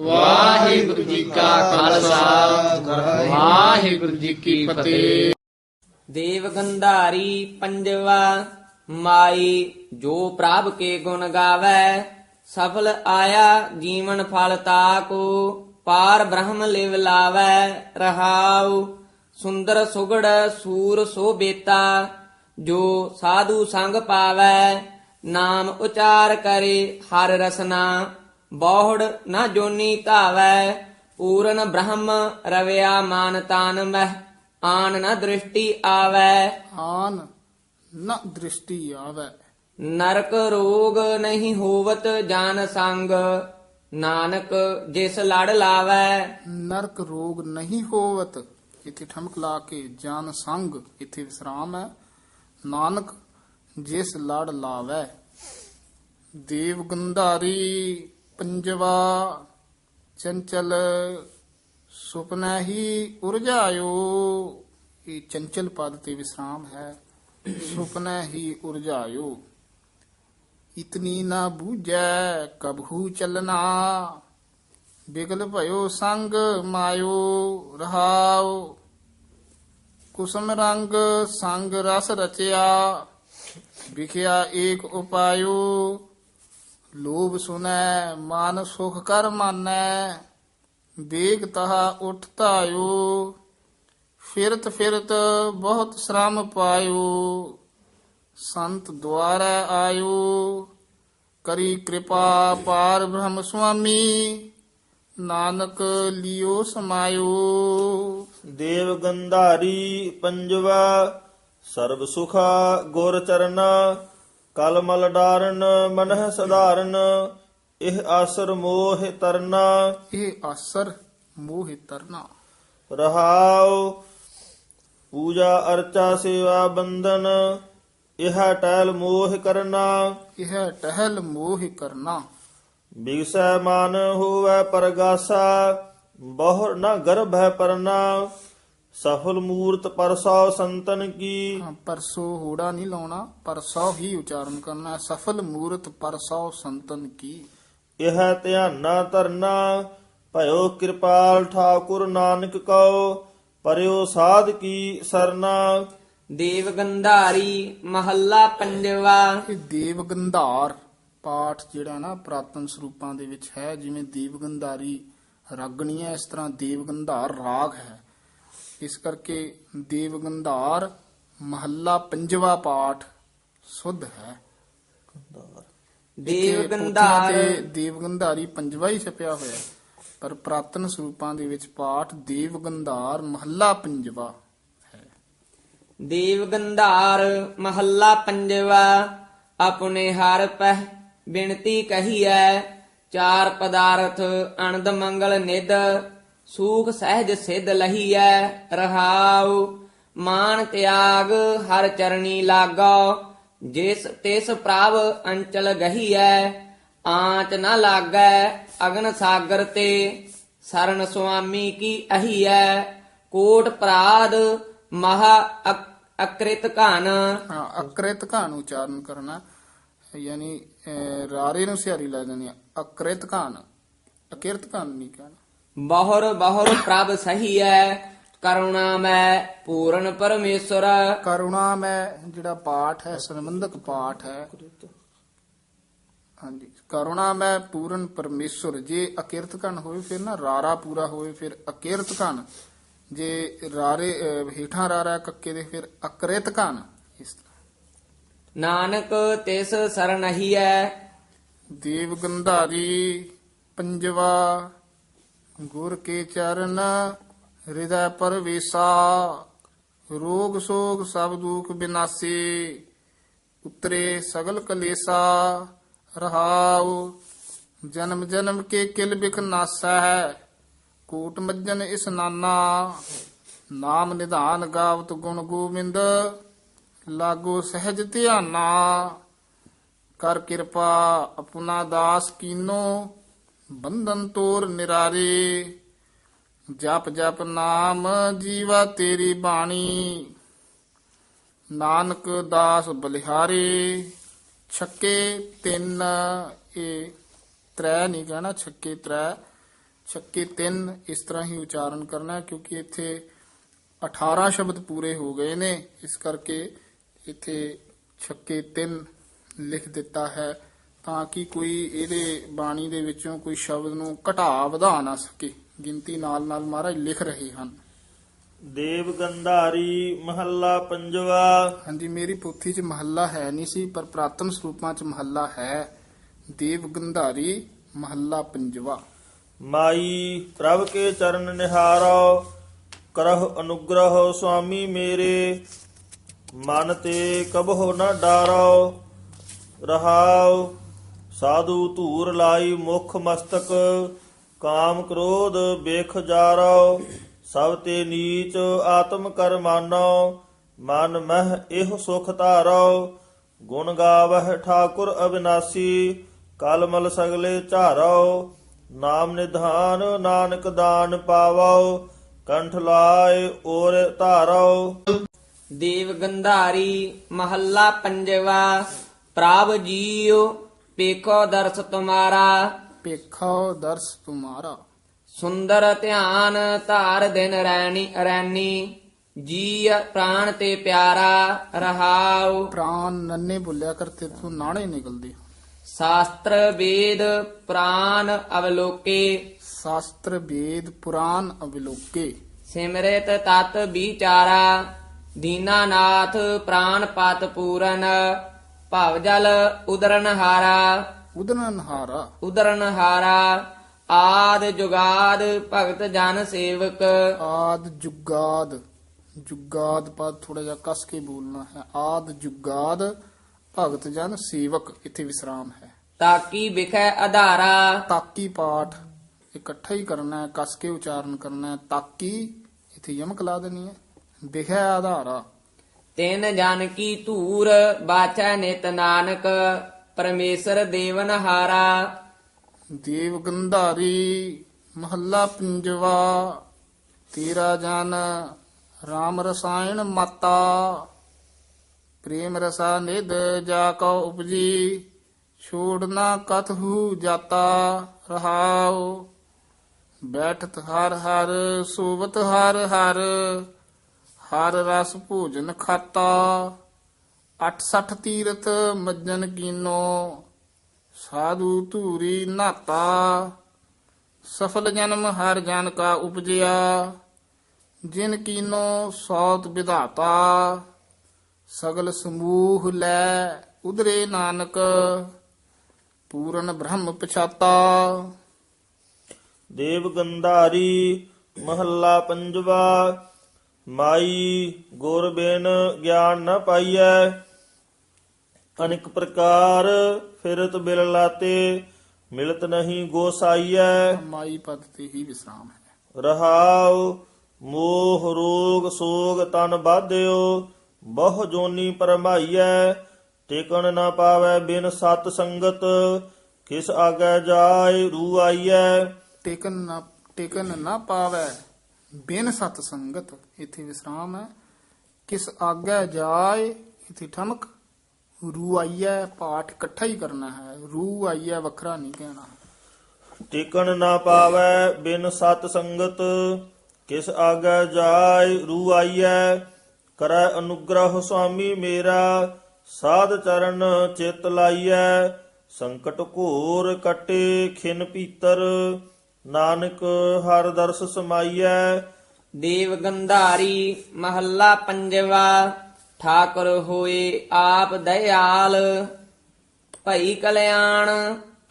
ਵਾਹਿਗੁਰੂ ਜੀ ਕਾ ਖਾਲਸਾ। ਵਾਹਿਗੁਰੂ ਜੀ ਕੀ ਫਤਿਹ। ਦੇਵ ਗੰਧਾਰੀ ਪੰਜਵਾ, ਮਾਈ ਜੋ ਪ੍ਰਭ ਕੇ ਗੁਣ ਗਾਵੇ, ਸਫਲ ਆਇਆ ਜੀਵਨ ਫਲ ਤਾਕੋ, ਪਾਰ ਬ੍ਰਹਮ ਲਿਵ ਲਾਵੇ, ਰਹਾਉ। ਸੁੰਦਰ ਸੁਗੜ ਸੂਰ ਸੋਬੇਤਾ ਜੋ ਸਾਧੂ ਸੰਗ ਪਾਵੇ, ਨਾਮ ਉਚਾਰ ਕਰੇ ਹਰ ਰਸਨਾ। ਬਹੁੜ ਨਾ ਜੋਨੀ ਧਾਵੈ ਪੂਰਨ ਬ੍ਰਹਮ ਰਵਿਆ ਮਾਨ ਤਾਨ ਮਹਿ ਆਨ ਨ ਦ੍ਰਿਸ਼ਟੀ ਆਵੈ। ਆਨ ਨ ਦ੍ਰਿਸ਼ਟੀ ਆਵੈ। ਨਰਕ ਰੋਗ ਨਹੀਂ ਹੋਵਤ ਜਨ ਸੰਗ ਨਾਨਕ ਜਿਸ ਲੜ ਲਾਵੈ। ਨਰਕ ਰੋਗ ਨਹੀਂ ਹੋਵਤ ਇੱਥੇ ਠਮਕ ਲਾ ਕੇ ਜਾਨ ਸੰਗ ਇੱਥੇ ਵਿਸਰਾਮ ਹੈ। ਨਾਨਕ ਜਿਸ ਲੜ ਲਾਵੈ। ਦੇਵ ਗੰਧਾਰੀ ਪੰਜਵਾ ਚੰਚਲ ਸੁਪਨਾ ਹੀ ਉਰਜਾਇਓ। ਇਹ ਚੰਚਲ ਪਦ ਤੇ ਵਿਸਰਾਮ ਹੈ। ਸੁਪਨਾ ਹੀ ਉਰਜਾਇਓ। ਇਤਨੀ ਨਾ ਬੂਝੈ ਕਬਹੂ ਚਲਨਾ ਬਿਗਲ ਭਇਓ, ਸੰਗ ਮਾਇਓ, ਰਹਾਓ। ਕੁਸਮ ਰੰਗ, ਸੰਗ ਰਸ ਰਚਿਆ, ਵਿਖਿਆ ਏਕ ਉਪਾਇਓ। ਲੋਭ ਸੁਨੈ, ਮਨ ਸੁਖ ਕਰ ਮਾਨੈ ਦੇਗ ਤਹਾ ਉਠ ਧਾਇਓ, ਫਿਰਤ ਫਿਰਤ ਬਹੁਤ ਸ਼ਰਮ ਪਾਇਓ, ਸੰਤ ਦੁਆਰਾ ਆਇਓ, ਕਰੀ ਕਿਰਪਾ ਪਾਰ ਬ੍ਰਹਮ ਸੁਆਮੀ, ਨਾਨਕ ਲਿਓ ਸਮਾਇਓ। ਦੇਵ ਗੰਧਾਰੀ ਪੰਜਵਾ, ਸਰਬ ਸੁਖਾ ਗੁਰ ਚਰਨਾ ਕਲਮਲ ਡਾਰਨ ਮਨਹ ਸਧਾਰਨ ਇਹ ਆਸਰ ਮੋਹ ਤਰਨਾ। ਇਹ ਆਸਰ ਮੋਹਿ ਤਰਨਾ। ਰਹਾਉ ਪੂਜਾ ਅਰਚਾ ਸੇਵਾ ਬੰਦਨ ਇਹ ਟੈਲ ਮੋਹ ਕਰਨਾ। ਇਹ ਟਹਿਲ ਮੋਹਿ ਕਰਨਾ। ਬਿਗਸੈ ਮਨ ਹੋਵੈ ਪਰਗਾਸਾ ਬਹੁ ਨ ਗਰਭ ਹੈ ਪਰਨਾ। ਸਫਲ ਮੂਰਤ ਪਰਸੋ ਸੰਤਨ ਕੀ। ਹਾਂ, ਪਰਸੋ ਹੋੜਾ ਨਹੀਂ ਲਾਉਣਾ ਪਰਸੋ ਹੀ ਉਚਾਰਨ ਕਰਨਾ ਹੈ। ਸਫਲ ਮੂਰਤ ਪਰਸੋ ਸੰਤਨ ਕੀ। ਇਹ ਧਿਆਨਾ ਧਰਨਾ ਭਇਓ ਕਿਰਪਾਲ ਠਾਕੁਰ ਨਾਨਕ ਕਉ ਪਰਿਓ ਸਾਧ ਕੀ ਸਰਨਾ। ਦੇਵ ਗੰਧਾਰੀ ਮਹੱਲਾ ਪੰਜਵਾ। ਇਹ ਦੇਵ ਗੰਧਾਰ ਪਾਠ ਜਿਹੜਾ ਨਾ ਪ੍ਰਾਤਨ ਸਰੂਪਾਂ ਦੇ ਵਿੱਚ ਹੈ ਜਿਵੇਂ ਦੇਵ ਗੰਧਾਰੀ ਰਾਗਣੀ ਹੈ ਇਸ ਤਰ੍ਹਾਂ ਦੇਵ ਗੰਧਾਰ ਰਾਗ ਹੈ। ਇਸ ਕਰਕੇ ਦੇਵ ਗੰਧਾਰ ਮਹੱਲਾ ਪੰਜਵਾ ਪਾਠ ਸੁਧ ਹੈ। ਦੇਵ ਗੰਧਾਰ ਦੇਵ ਗੰਧਾਰੀ ਪੰਜਵਾ ਹੀ ਛਪਿਆ ਹੋਇਆ ਹੈ। ਪਰ ਪ੍ਰਾਤਨ ਸਰੂਪਾਂ ਦੇ ਵਿੱਚ ਪਾਠ ਦੇਵ ਗੰਧਾਰ ਮਹੱਲਾ ਪੰਜਵਾ ਦੇਵ ਗੰਧਾਰ ਮਹੱਲਾ ਪੰਜਵਾ ਆਪਣੇ ਹਰ ਪਹਿ ਬਿਨਤੀ ਕਹੀਐ ਚਾਰ ਪਦਾਰਥ ਅਨੰਦ ਮੰਗਲ ਨਿਦ ਸੂਖ ਸਹਿਜ ਸਿਧ ਲਹੀਐ ਰਹਾਉ। ਮਾਨ ਤਿਆਗ ਹਰ ਚਰਣੀ ਲਾਗੋ ਜਿਸ ਤਿਸ ਪ੍ਰਭ ਅੰਚਲ ਗਹੀਐ। ਆਂਚ ਨ ਲਾਗੈ ਅਗਨ ਸਾਗਰ ਤੇ ਸਰਨ ਸੁਆਮੀ ਕੀ ਅਹੀਐ। ਕੋਟ ਪ੍ਰਾਦ ਮਹਾ ਅਕ੍ਰਿਤ ਘਨ। ਹਾਂ ਅਕ੍ਰਿਤ ਘਾਨ ਉਚਾਰਨ ਕਰਨਾ ਯਾਨੀ ਅਹ, ਰਾਰੇ ਨੂੰ ਸਿਹਾਰੀ ਲਾ ਦੇਣੀ ਅਕ੍ਰਿਤ ਘਾਨ। ਅਕਿਰਤ ਘਾਨ ਨਹੀਂ ਕਹਿਣਾ। ਬਹੁਰ ਬਹੁਰ ਪ੍ਰਭ ਸਹੀ ਹੈ ਕਰੁਣਾ ਮੈਂ ਪੂਰਨ ਪਰਮੇਸ਼ਰ। ਕਰੁਣਾ ਮੈਂ ਜਿਹੜਾ ਪਾਠ ਹੈ ਸੰਬੰਧਕ ਪਾਠ ਹੈ। ਹਾਂਜੀ ਕਰੁਣਾ ਮੈਂ ਪੂਰਨ ਪਰਮੇਸ਼ਰ। ਜੇ ਅਕਿਰਤ ਘਨ ਹੋਵੇ ਫਿਰ ਨਾ ਰਾਰਾ ਪੂਰਾ ਹੋਵੇ ਫਿਰ ਅਕਿਰਤ ਘਨ। ਜੇ ਰਾਰੇ ਹੇਠਾਂ ਰਾਰਾ ਕੱਕੇ ਦੇ ਫਿਰ ਅਕ੍ਰਿਤ ਘਨ। ਇਸ ਤਰ੍ਹਾਂ। ਨਾਨਕ ਤਿਸ ਹੈ ਦੇਵ ਗੰਧਾਰੀ ਪੰਜਵਾ ਗੁਰ ਕੇ ਚਰਨ ਹਿਰਦੈ ਪਰਵੇਸਾ ਰੋਗ ਸੋਗ ਸਭ ਦੁਖ ਬਿਨਾਸੀ, ਉਤਰੇ ਸਗਲ ਕਲੇਸਾ, ਰਹਾਉ, ਜਨਮ ਜਨਮ ਕੇ ਕਿਲ ਬਿਖ ਨਾਸਾ ਹੈ ਕੋਟ ਮੱਜਨ ਇਸ ਨਾਨਾ, ਨਾਮ ਨਿਧਾਨ ਗਾਵਤ ਗੁਣ ਗੋਬਿੰਦ, ਲਾਗੋ ਸਹਿਜ ਧਿਆਨਾ, ਕਰ ਕਿਰਪਾ ਆਪਣਾ ਦਾਸ ਕੀਨੋ ਬੰਧਨ ਤੋਰ ਨਿਰਾਰੇ, ਜਪ ਜਪ ਨਾਮ ਜੀਵਾ ਤੇਰੀ ਬਾਣੀ। ਨਾਨਕ ਦਾਸ ਬਲਿਹਾਰੇ, ਛੱਕੇ ਤਿੰਨ ਇਹ ਤ੍ਰੈ ਨਹੀਂ ਕਹਿਣਾ, ਛੱਕੇ ਤ੍ਰੈ, ਛੱਕੇ ਤਿੰਨ ਇਸ ਤਰ੍ਹਾਂ ਹੀ ਉਚਾਰਨ ਕਰਨਾ ਕਿਉਂਕਿ ਇੱਥੇ 18 ਸ਼ਬਦ ਪੂਰੇ ਹੋ ਗਏ ਨੇ, ਇਸ ਕਰਕੇ ਇੱਥੇ ਛੱਕੇ ਤਿੰਨ ਲਿਖ ਦਿੱਤਾ ਹੈ। ਤਾਂ ਕਿ ਕੋਈ ਇਹਦੇ ਬਾਣੀ ਦੇ ਵਿੱਚੋਂ ਕੋਈ ਸ਼ਬਦ ਨੂੰ ਘਟਾ ਵਧਾ ਨਾ ਸਕੇ। ਗਿਣਤੀ ਨਾਲ ਨਾਲ ਮਹਾਰਾਜ ਲਿਖ ਰਹੇ ਹਨ। ਦੇਵ ਗੰਧਾਰੀ ਮਹੱਲਾ ਪੰਜਵਾ। ਹਾਂਜੀ ਮੇਰੀ ਪੋਥੀ 'ਚ ਮਹੱਲਾ ਹੈ ਨਹੀਂ ਸੀ ਪਰ ਪ੍ਰਾਤਨ ਸਰੂਪਾਂ 'ਚ ਮਹੱਲਾ ਹੈ। ਦੇਵ ਗੰਧਾਰੀ ਮਹੱਲਾ ਪੰਜਵਾ। ਮਾਈ ਪ੍ਰਭ ਕੇ ਚਰਨ ਨਿਹਾਰੋ ਕਰਹੁ ਅਨੁਗ੍ਰਹ ਸੁਆਮੀ ਮੇਰੇ। ਮਨ ਤੇ ਕਬਹੁ ਨ ਡਾਰੋ ਰਹਾਉ ਸਾਧੂ ਧੂਰ ਲਾਈ ਮੁਖ ਮਸਤਕ, ਕਾਮ ਕ੍ਰੋਧ ਬੇਖ ਜਾਰੋ, ਸਭ ਤੇ ਨੀਚ ਆਤਮ ਕਰ ਮਨ ਮਹ ਇਹ ਸੁਖ ਧਾਰੋ, ਗੁਣ ਗਾਵਹਿ ਠਾਕੁਰ ਅਬਿਨਾਸੀ, ਕਲਮਲ ਸਗਲੇ ਝਾਰੋ, ਨਾਮ ਨਿਧਾਨ ਨਾਨਕ ਦਾਨ ਪਾਵੋ, ਕੰਠ ਲਾਏ ਔਰ ਧਾਰੋ। ਦੇਵ ਗੰਧਾਰੀ ਮਹੱਲਾ ਪੰਜਵਾ ਪ੍ਰਭ ਜੀਉ ਪੇਖੋ ਦਰਸ ਤੁਮਾਰਾ। ਪੇਖੋ ਦਰਸ ਤੁਮਾਰਾ। ਸੁੰਦਰ ਧਿਆਨ ਧਾਰ ਦਿਨ ਰੈਣੀ ਰੈਣੀ। ਜੀ ਪ੍ਰਾਣ ਤੇ ਪਿਆਰਾ ਰਹਾਉ। ਪ੍ਰਾਨ ਨੰਨੇ ਬੁੱਲਿਆ ਕਰਤੇ ਤੋਂ ਨਾਣੇ ਨਿਕਲਦੇ। ਸ਼ਾਸਤਰ ਵੇਦ ਪ੍ਰਾਨ ਅਵਲੋਕੇ। ਸ਼ਾਸਤਰ ਵੇਦ ਪੁਰਾਨ ਅਵਲੋਕੇ। ਸਿਮਰਿਤ ਤਤ ਵਿਚਾਰਾ। ਦੀਨਾਨਾਥ ਪ੍ਰਾਨ ਪਤ ਪੂਰਨ। ਭਵ ਜਲ ਉਦਰਨ ਹਾਰਾ ਉਦਨਨ ਹਾਰਾ। ਉਦਰਨ ਹਾਰਾ ਆਦ ਜੁਗਾਦ ਭਗਤ ਜਨ ਸੇਵਕ। ਆਦ ਜੁਗਾਦ ਜੁਗਾਦ ਪਦ ਥੋੜਾ ਜਿਹਾ ਕਸ ਕੇ ਬੋਲਣਾ ਹੈ। ਆਦ ਜੁਗਾਦ ਭਗਤ ਜਨ ਸੇਵਕ ਇੱਥੇ ਵਿਸਰਾਮ ਹੈ। ਤਾਕੀ ਵਿਖੈ ਆਧਾਰਾ ਤਾਕੀ ਪਾਠ ਇਕੱਠਾ ਹੀ ਕਰਨਾ ਹੈ ਕਸ ਕੇ ਉਚਾਰਨ ਕਰਨਾ ਹੈ। ਤਾਕੀ ਇੱਥੇ ਯਮਕ ਲਾ ਦੇਣੀ ਹੈ। ਵਿਖੇ ਆਧਾਰਾ ਤਿਨ ਜਨ ਕੀ ਧੂਰ ਬਾਚੈ ਨਿਤ ਨਾਨਕ, ਪਰਮੇਸ਼ਰ ਦੇਵਨ ਹਾਰਾ। ਦੇਵ ਗੰਧਾਰੀ, ਮਹੱਲਾ ਪੰਜਵਾ, ਤੇਰਾ ਜਨ RAM ਰਸਾਇਣ ਮਾਤਾ। ਪ੍ਰੇਮ ਰਸਾ ਨਿਧ ਜਾ ਕੋ ਉਪਜੀ ਛੋੜਨਾ ਕਤਹੂ ਜਾਤਾ ਰਹਾਉ। ਬੈਠਤ ਹਰ ਹਰ, ਸੋਵਤ ਹਰ ਹਰ ਹਰ ਰਸ ਭੋਜਨ ਖਾਤਾ 68 ਤੀਰਥ ਮੱਜਨ ਕੀਨੋ, ਸਾਧੂ ਧੂਰੀ ਨਾਤਾ, ਸਫਲ ਜਨਮ ਹਰ ਜਨ ਕਾ ਉਪਜਿਆ, ਜਿਨ ਕੀਨੋ ਸੌਤ ਵਿਧਾਤਾ, ਸਗਲ ਸਮੂਹ ਲੈ ਉਧਰੇ ਨਾਨਕ, ਪੂਰਨ ਬ੍ਰਹਮ ਪਛਾਤਾ। ਦੇਵ ਗੰਧਾਰੀ ਮਹੱਲਾ ਪੰਜਵਾ ਮਾਈ ਗੁਰ ਬਿਨ ਗਿਆਨ ਨ ਪਾਈਐ ਅਨੇਕ ਪ੍ਰਕਾਰ ਫਿਰਤ ਬਿਲ ਲਾਤੇ ਮਿਲਤ ਨਹੀਂ ਗੋਸਾਈਐ ਮਾਈ ਪਦ ਤੇ ਹੀ ਵਿਸਰਾਮ ਹੈ। ਰਹਾਉ ਮੋਹ ਰੋਗ ਸੋਗ ਤਨ ਬਾਧਿਓ ਬਹੁ ਜੋਨੀ ਪਰਮਾਈਐ ਟਿਕਣ ਨਾ ਪਾਵੈ ਬਿਨ ਸਤ ਸੰਗਤ ਕਿਸ ਆਗੇ ਜਾਏ ਰੂ ਆਈਐ। ਟੇਕਨ ਨਾ ਟੇਕਨ ਨਾ ਪਾਵੈ ਬਿਨ ਸਤ ਸੰਗਤ, ਇਥੇ ਵਿਸਰਾਮ ਹੈ। ਕਿਸ ਆਗੇ ਜਾਏ, ਇਥੇ ਠਮਕ। ਰੂ ਆਈਐ, ਪਾਠ ਇਕੱਠਾ ਹੀ ਕਰਨਾ ਹੈ। ਰੂ ਆਈਐ, ਵੱਖਰਾ ਨਹੀਂ ਕਹਿਣਾ। ਟਿਕਣ ਨਾ ਪਾਵੈ ਬਿਨ ਸਤ ਸੰਗਤ, ਕਿਸ ਆਗੇ ਜਾਏ ਰੂ ਆਈਐ। ਕਰੈ ਅਨੁਗ੍ਰਹ ਸੁਆਮੀ ਮੇਰਾ, ਸਾਧ ਚਰਨ ਚਿਤ ਲਾਈਐ। ਸੰਕਟ ਘੋਰ ਕਟੇ ਖਿਨ ਪੀਤਰ ਨਾਨਕ ਹਰ ਦਰਸ ਸਮਾਈਐ। ਦੇਵ ਗੰਧਾਰੀ ਮਹੱਲਾ ਪੰਜਵਾ ਠਾਕੁਰ ਹੋਏ ਆਪ ਦਇਆਲ। ਭਈ ਕਲਿਆਣ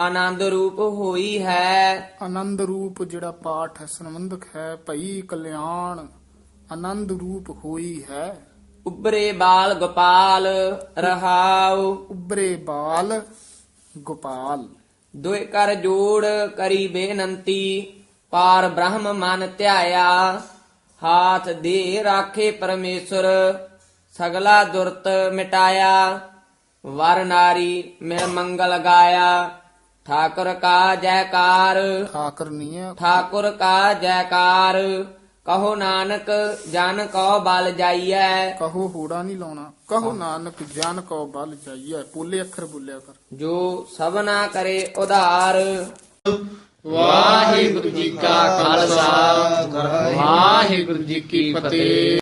ਆਨੰਦ ਰੂਪ ਹੋਈ ਹੈ। ਆਨੰਦ ਰੂਪ ਜਿਹੜਾ ਪਾਠ ਹੈ ਸੰਬੰਧਕ ਹੈ ਭਈ ਕਲਿਆਣ ਆਨੰਦ ਰੂਪ ਹੋਈ ਹੈ। ਉਬਰੇ ਬਾਲ ਗੋਪਾਲ ਰਹਾਉ। ਉਬਰੇ ਬਾਲ ਗੋਪਾਲ। ਦੁਇ ਕਰ ਜੋੜ ਕਰੀ ਬੇਨੰਤੀ ਪਾਰ ਬ੍ਰਹਮ ਮਨ ਧਿਆਇਆ। ਹਾਥ ਦੇ ਰਾਖੇ ਪਰਮੇਸ਼ਰ ਸਗਲਾ ਦੁਰਤ ਮਿਟਾਇਆ। ਵਰ ਨਾਰੀ ਮਿਲ ਮੰਗਲ ਗਾਇਆ। ਠਾਕੁਰ ਕਾ ਜੈਕਾਰ ਠਾਕਰ ਨਹੀਂ ਹੈ। ਠਾਕੁਰ ਕਾ ਜੈਕਾਰ। ਕਹੋ ਨਾਨਕ ਜਨ ਕੋ ਬਲ ਜਾਈਐ। ਕਹੋ ਹੋੜਾ ਨਹੀਂ ਲਾਉਣਾ ਕਹੋ ਨਾਨਕ ਜਨ ਕੋ ਬਲ ਜਾਈਐ। ਪੋਲੇ ਅੱਖਰ ਬੋਲਿਆ ਕਰ। ਜੋ ਸਭਨਾ ਕਰੇ ਉਧਾਰ। ਵਾਹਿਗੁਰੂ ਜੀ ਕਾ ਖਾਲਸਾ ਵਾਹਿਗੁਰੂ ਜੀ ਕੀ ਫਤਿਹ।